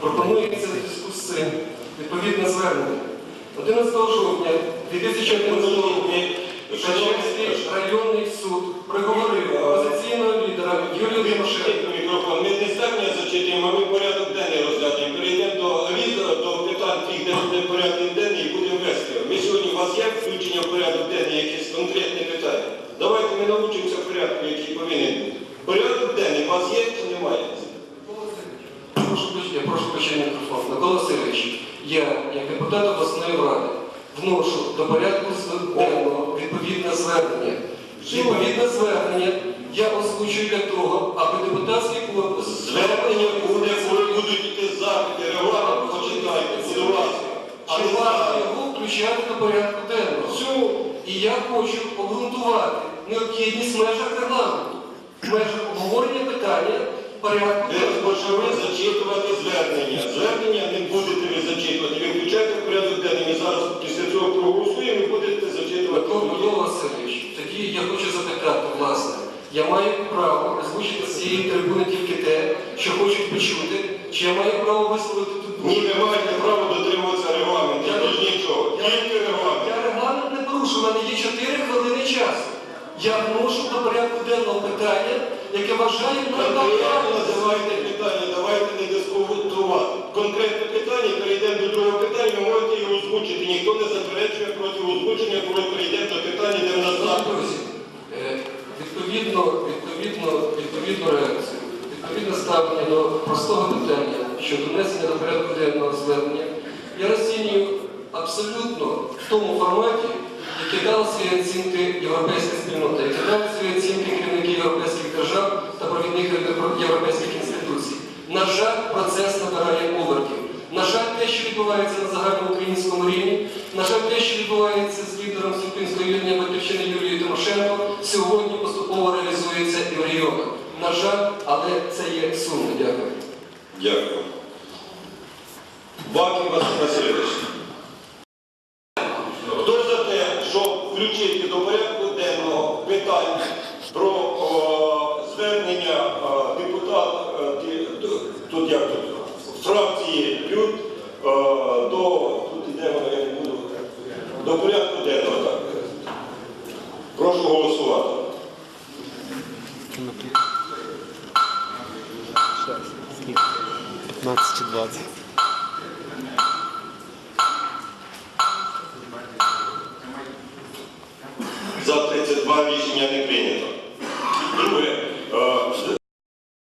Пропонується в зв'язку з цим відповідне звернення. 11 жовтня 2011 року районний суд приговорив опозиційного лідера Юлію Тимошенко мікрофон. Ми не звернення зачитуємо, ми порядок денний розглядаємо. Перейдемо до різного, до питань тих, де буде порядок денний і будемо вести. Ми сьогодні у вас є включення в порядок денний, якісь конкретні питання. Давайте ми навчимося порядку, який повинен бути. Порядок денний у вас є чи немає? Прошу, включити- я прошу включення мікрофону. Микола Васильович, я, як депутат обласної ради, вношу до порядку денного відповідне звернення. Відповідне звернення я озвучую для того, аби депутатський корпус Звернення буде, коли будуть йти запити, регламент почитайте, будь ласка. А Чи не варто його включати до порядку денного? І я хочу обґрунтувати необхідність в межах регламенту, в межах обговорення питання порядку Ви розпочали зачитувати звернення. Звернення не будете ви зачитувати. Ви включаєте в порядок денний. Ми зараз після цього проголосуємо і будете зачитувати. Микола Микола Васильович, тоді я хочу запитати, власне, я маю право озвучити з цієї трибуни тільки те, що хочуть почути, чи я маю право висловити тут ви маєте право дотримуватися регламенту. Я- Тож нічого. Тільки регламент. Я регламент не порушу, у мене є 4 хвилини часу. Я вношу до порядку денного питання, яке вважаю називайте питання, давайте не дискутувати. Конкретне питання, перейдемо до другого питання, ви можете його озвучити. Ніхто не заперечує проти озвучення, коли перейдемо до питання, де в нас запит. Друзі, е, відповідно, відповідно, відповідну реакцію, відповідне ставлення до простого питання щодо внесення до порядку денного звернення, я розцінюю абсолютно в тому форматі, яке дали свої оцінки європейська спільнота, яке дали свої оцінки керівники європейських держав та провідних європейських інституцій. На жаль, процес набирає обертів. На жаль, те, що відбувається на загальноукраїнському рівні, на жаль, те, що відбувається з лідером Ступінської вільної батьківщини сьогодні поступово реалізується і в регіонах. На жаль, але це є сумно. Дякую. Дякую. Баків Василь Васильович. Хто за те, щоб включити до порядку денного питання про о, звернення о, депутат е, тут як тут фракції ЛЮД е, до тут іде я не буду до порядку денного так. Прошу голосувати. П'ятнадцять двадцять. За 32 рішення не прийнято.